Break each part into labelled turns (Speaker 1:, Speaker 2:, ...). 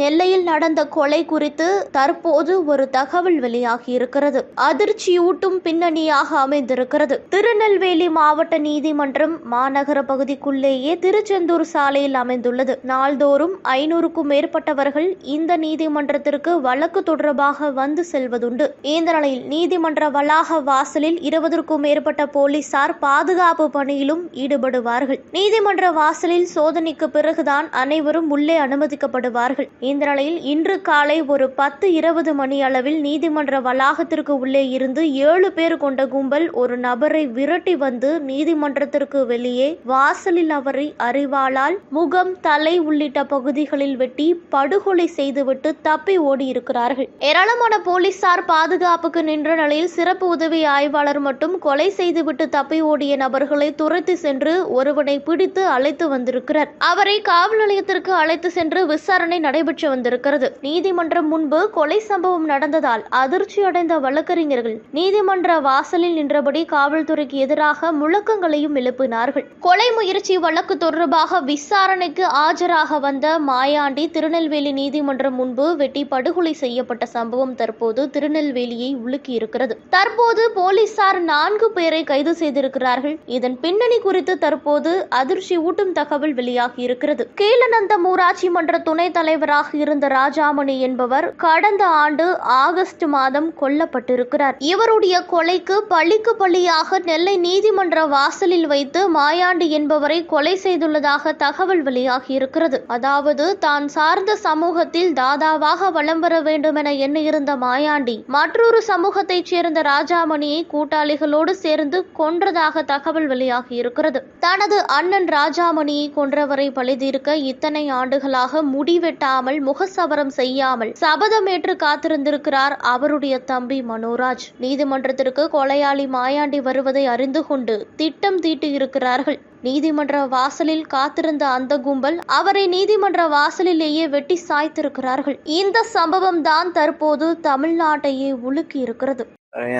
Speaker 1: நெல்லையில் நடந்த கொலை குறித்து தற்போது ஒரு தகவல் வெளியாகி இருக்கிறது. அதிர்ச்சியூட்டும் பின்னணியாக அமைந்திருக்கிறது. திருநெல்வேலி மாவட்ட நீதிமன்றம் மாநகர பகுதிக்குள்ளேயே திருச்செந்தூர் சாலையில் அமைந்துள்ளது. நாள்தோறும் ஐநூறுக்கும் மேற்பட்டவர்கள் இந்த நீதிமன்றத்திற்கு வழக்கு தொடர்பாக வந்து செல்வதுண்டு. இந்த நிலையில் நீதிமன்ற வளாக வாசலில் இருபதற்கும் மேற்பட்ட போலீசார் பாதுகாப்பு பணியிலும் ஈடுபடுவார்கள். நீதிமன்ற வாசலில் சோதனைக்கு பிறகுதான் அனைவரும் உள்ளே அனுமதிக்கப்படுவார்கள். இந்த நிலையில் இன்று காலை ஒரு பத்து இருபது மணி அளவில் நீதிமன்ற வளாகத்திற்கு உள்ளே இருந்து ஏழு பேர் கொண்ட கும்பல் ஒரு நபரை விரட்டி வந்து நீதிமன்றத்திற்கு வெளியே வாசலில் அவரை அறிவாளால் முகம் தலை உள்ளிட்ட பகுதிகளில் வெட்டி படுகொலை செய்துவிட்டு தப்பி ஓடி இருக்கிறார்கள் ஏராளமான போலீசார் பாதுகாப்புக்கு நின்ற நிலையில் சிறப்பு உதவி ஆய்வாளர் மட்டும் கொலை செய்துவிட்டு தப்பி ஓடிய நபர்களை துரத்தி சென்று ஒருவனை பிடித்து அழைத்து வந்திருக்கிறார். அவரை காவல் நிலையத்திற்கு அழைத்து சென்று விசாரணை நடைபெற்று வந்திருக்கிறது. நீதிமன்றம் முன்பு கொலை சம்பவம் நடந்ததால் அதிர்ச்சியடைந்த வழக்கறிஞர்கள் நீதிமன்ற வாசலில் நின்றபடி காவல்துறைக்கு எதிராக முழக்கங்களையும் எழுப்பினார்கள். கொலை முயற்சி வழக்கு தொடர்பாக விசாரணைக்கு ஆஜராக வந்த மாயாண்டி திருநெல்வேலி நீதிமன்றம் முன்பு வெட்டி படுகொலை செய்யப்பட்ட சம்பவம் தற்போது திருநெல்வேலியை உலுக்கியிருக்கிறது. தற்போது போலீசார் நான்கு பேரை கைது செய்திருக்கிறார்கள். இதன் பின்னணி குறித்து தற்போது அதிர்ச்சி ஊட்டும் தகவல் வெளியாகி இருக்கிறது கீழநந்தம் ஊராட்சி மன்ற துணைத் தலைவராக இருந்த ராஜாமணி என்பவர் கடந்த ஆண்டு ஆகஸ்ட் மாதம் கொல்லப்பட்டிருக்கிறார். இவருடைய கொலைக்கு பழிக்கு பழியாக நெல்லை நீதிமன்ற வாசலில் வைத்து மாயாண்டி என்பவரை கொலை செய்துள்ளதாக தகவல் வெளியாகி இருக்கிறது. அதாவது தான் சார்ந்த சமூகத்தில் தாதாவாக வலம் வர வேண்டும் என எண்ணியிருந்த மாயாண்டி மற்றொரு சமூகத்தைச் சேர்ந்த ராஜாமணியை கூட்டாளிகளோடு சேர்ந்து கொன்றதாக தகவல் வெளியாகி இருக்கிறது. தனது அண்ணன் ராஜாமணியை கொன்றவரை பழிதீர்க்க இத்தனை ஆண்டுகளாக முடிவெட்டாமல் முகசவரம் செய்யாமல் சபதமேற்று காத்திருந்திருக்கிறார் அவருடைய தம்பி மனோராஜ். நீதிமன்றத்திற்கு கொலையாளி மாயாண்டி வருவதை அறிந்து கொண்டு திட்டம் தீட்டியிருக்கிறார்கள் நீதிமன்ற வாசலில் காத்திருந்த அந்த கும்பல் அவரை நீதிமன்ற வாசலிலேயே வெட்டி சாய்த்திருக்கிறார்கள். இந்த சம்பவம் தான் தற்போது தமிழ்நாட்டையே உலுக்கி இருக்கிறது.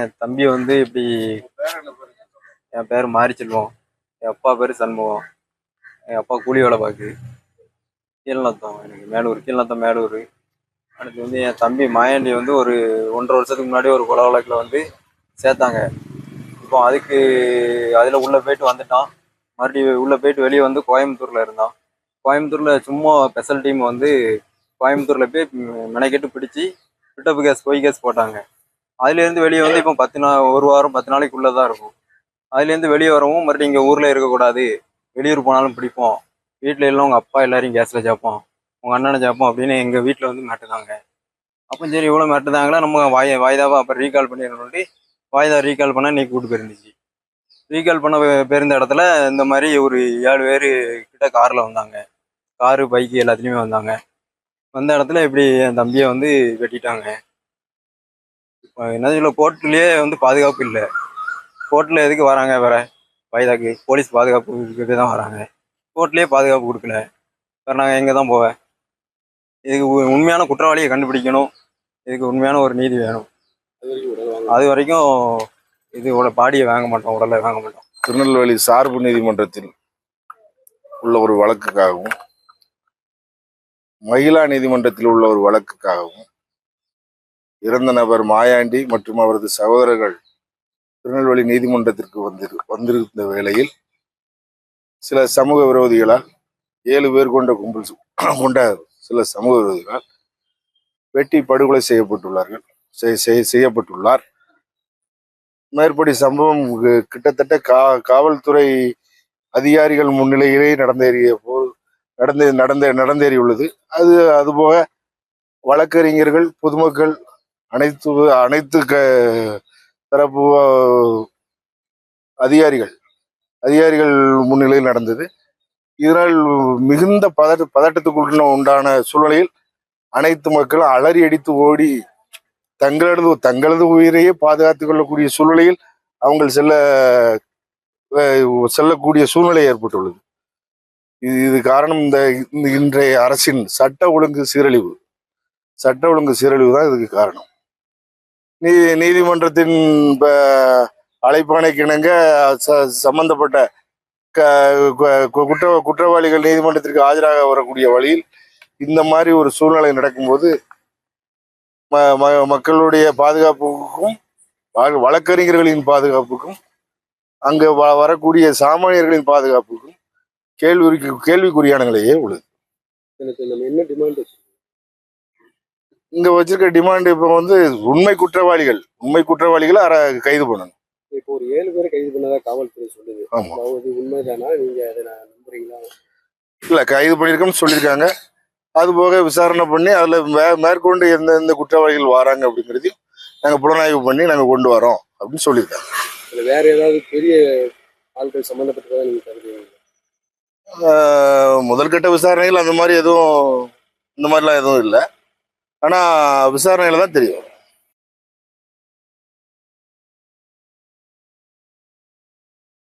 Speaker 2: என் தம்பி வந்து இப்படி என் பேர் மாறி செல்வம் என் அப்பா பேர் சண்முகம் என் அப்பா கூலி வேலை பார்க்கு கீழ்நத்தம் எனக்கு மேலூர் கீழ்நத்தம் மேலூர். அடுத்து வந்து என் தம்பி மாயாண்டி வந்து ஒரு ஒன்றரை வருஷத்துக்கு முன்னாடி ஒரு கொலை வழக்கில் வந்து சேர்த்தாங்க. இப்போ அதுக்கு அதில் உள்ளே போயிட்டு வந்துட்டான். மறுபடியும் உள்ளே போயிட்டு வெளியே வந்து கோயம்புத்தூரில் இருந்தான். கோயம்புத்தூரில் சும்மா ஸ்பெஷல் டீம் வந்து கோயம்புத்தூரில் போய் மெனக்கெட்டு பிடிச்சி பிட்டப்பு கேஸ் பொய் கேஸ் போட்டாங்க. அதுலேருந்து வெளியே வந்து இப்போ பத்து நாள் ஒரு வாரம் பத்து நாளைக்குள்ளே தான் இருக்கும். அதுலேருந்து வெளியே வரவும் மறுபடியும் இங்கே ஊரில் இருக்கக்கூடாது. வெளியூர் போனாலும் பிடிப்போம். வீட்டில் எல்லாம் உங்கள் அப்பா எல்லாரையும் கேஸில் சேர்ப்போம் உங்கள் அண்ணனை சேர்ப்போம் அப்படின்னு எங்கள் வீட்டில் வந்து மாட்டுதாங்க அப்போ சரி இவ்வளோ மாட்டுதாங்களா நம்ம வாய் வாய்தாவை? அப்புறம் ரீகால் பண்ணிடணும்னு வாய்தா ரீகால் பண்ண நீ கூட்டு போயிருந்துச்சு. ரீகால் பண்ண போயிருந்த இடத்துல இந்த மாதிரி ஒரு ஏழு பேர் கிட்ட காரில் வந்தாங்க. காரு பைக்கு எல்லாத்துலேயுமே வந்தாங்க. வந்த இடத்துல இப்படி என் தம்பியை வந்து வெட்டிட்டாங்க. இப்போ என்ன சொல்ல கோர்ட்லேயே வந்து பாதுகாப்பு இல்லை. கோர்ட்டில் எதுக்கு வராங்க வேற? வயதாக்கு. போலீஸ் பாதுகாப்பு தான் வராங்க. கோர்ட்லேயே பாதுகாப்பு கொடுக்கல. வேறு நாங்கள் எங்கே தான் போவேன். இதுக்கு உண்மையான குற்றவாளியை கண்டுபிடிக்கணும். இதுக்கு உண்மையான ஒரு நீதி வேணும். அது வரைக்கும் இதோட பாடியை வாங்க மாட்டோம் உடலை வாங்க மாட்டோம்.
Speaker 3: திருநெல்வேலி சார்பு நீதிமன்றத்தில் உள்ள ஒரு வழக்குக்காகவும் மகிழா நீதிமன்றத்தில் உள்ள ஒரு வழக்குக்காகவும் இறந்த நபர் மாயாண்டி மற்றும் அவரது சகோதரர்கள் திருநெல்வேலி நீதிமன்றத்திற்கு வந்து வந்திருந்த வேளையில் சில சமூக விரோதிகளால் ஏழு பேர் கொண்ட கும்பல் கொண்ட சில சமூக விரோதிகளால் வெட்டி படுகொலை செய்யப்பட்டுள்ளார்கள். செய்- செய்- செய்யப்பட்டுள்ளார். மேற்படி சம்பவம் கிட்டத்தட்ட கா காவல்துறை அதிகாரிகள் முன்னிலையிலே நடந்தேறிய போல் நடந்து நடந்த நடந்தேறியுள்ளது. அது அதுபோக வழக்கறிஞர்கள் பொதுமக்கள் அனைத்து அனைத்து க தரப்பு அதிகாரிகள் அதிகாரிகள் முன்னிலையில் நடந்தது. இதனால் மிகுந்த பதட்ட பதட்டத்துக்குள்ள உண்டான சூழ்நிலையில் அனைத்து மக்களும் அலறி அடித்து ஓடி தங்களது தங்களது உயிரையே பாதுகாத்துக் கொள்ளக்கூடிய சூழ்நிலையில் அவங்க செல்ல செல்லக்கூடிய சூழ்நிலை ஏற்பட்டுள்ளது. இது இது காரணம் இந்த இன்றைய அரசின் சட்ட ஒழுங்கு சீரழிவு. சட்ட ஒழுங்கு சீரழிவு தான் இதுக்கு காரணம். நீ நீதிமன்றத்தின் ப- அழைப்பாணைக்கு இணங்க சம்பந்தப்பட்ட குற்ற குற்றவாளிகள் நீதிமன்றத்திற்கு ஆஜராக வரக்கூடிய வழியில் இந்த மாதிரி ஒரு சூழ்நிலை நடக்கும்போது மக்களுடைய பாதுகாப்புக்கும் வழ- வழக்கறிஞர்களின் பாதுகாப்புக்கும் அங்க வ- வரக்கூடிய சாமானியர்களின் பாதுகாப்புக்கும் கேள்வி கேள்விக்குறியான நிலையே உள்ளது.
Speaker 4: என்ன டிமாண்ட்
Speaker 3: இங்க வச்சிருக்க டிமாண்ட் இப்போ வந்து உண்மை குற்றவாளிகள் உண்மை குற்றவாளிகளை கைது பண்ணணும்.
Speaker 4: ஏழு பேரை கைது பண்ணதா காவல்துறை சொல்லுது. அதாவது உண்மைதானா? நீங்க அதை நம்புறீங்களா?
Speaker 3: இல்ல கைது பண்ணியிருக்கோம்னு சொல்லியிருக்காங்க. அது போக விசாரணை பண்ணி அதுல மேற்கொண்டு எந்த எந்த குற்றவாளிகள் வராங்க அப்படிங்கிறதையும் நாங்க புலனாய்வு பண்ணி நாங்க கொண்டு வரோம் அப்படின்னு சொல்லியிருக்காங்க.
Speaker 4: இல்ல வேற ஏதாவது பெரிய ஆட்கள் சம்மந்தப்பட்டதா நீங்க கருதுறீங்களா
Speaker 3: ஆஹ் முதல்கட்ட விசாரணைகள் அந்த மாதிரி எதுவும் இந்த மாதிரிலாம் எதுவும் இல்லை. ஆனா விசாரணையில தான் தெரியும்.